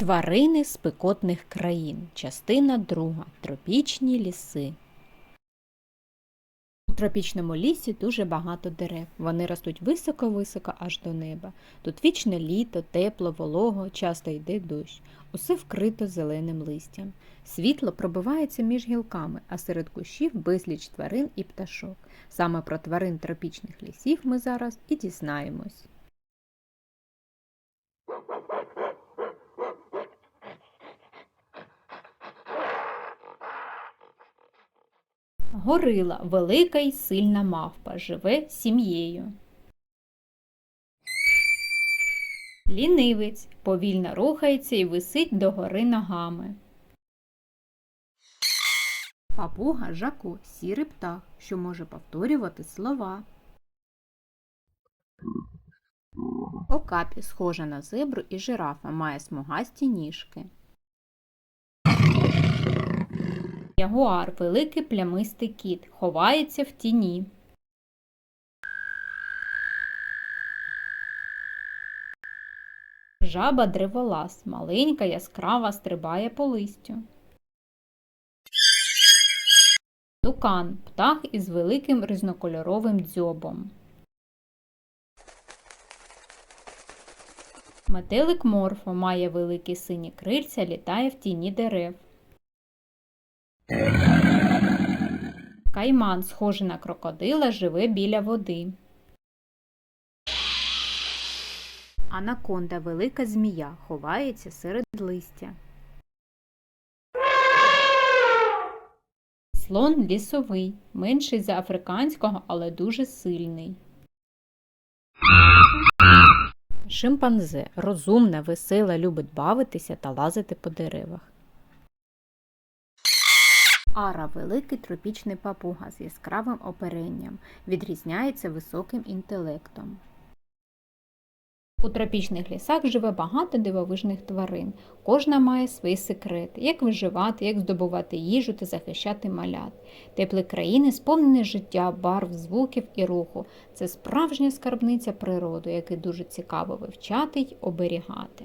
Тварини спекотних країн. Частина 2. Тропічні ліси. У тропічному лісі дуже багато дерев. Вони ростуть високо-високо аж до неба. Тут вічне літо, тепло, волого, часто йде дощ. Усе вкрито зеленим листям. Світло пробивається між гілками, а серед кущів безліч тварин і пташок. Саме про тварин тропічних лісів ми зараз і дізнаємось. Горила велика й сильна мавпа, живе сім'єю. Лінивець повільно рухається і висить догори ногами. Папуга Жако сірий птах, що може повторювати слова. Окапі схожа на зебру і жирафа, має смугасті ніжки. Ягуар великий плямистий кіт, ховається в тіні. Жаба древолаз, маленька, яскрава, стрибає по листю. Тукан птах із великим різнокольоровим дзьобом. Метелик морфо має великі сині крильця, літає в тіні дерев. Кайман, схожий на крокодила, живе біля води. Анаконда велика змія, ховається серед листя. Слон лісовий, менший за африканського, але дуже сильний. Шимпанзе розумна, весела, любить бавитися та лазити по деревах. Ара великий тропічний папуга з яскравим оперенням, відрізняється високим інтелектом. У тропічних лісах живе багато дивовижних тварин. Кожна має свій секрет, як виживати, як здобувати їжу та захищати малят. Теплі країни сповнені життя, барв, звуків і руху. Це справжня скарбниця природи, яку дуже цікаво вивчати й оберігати.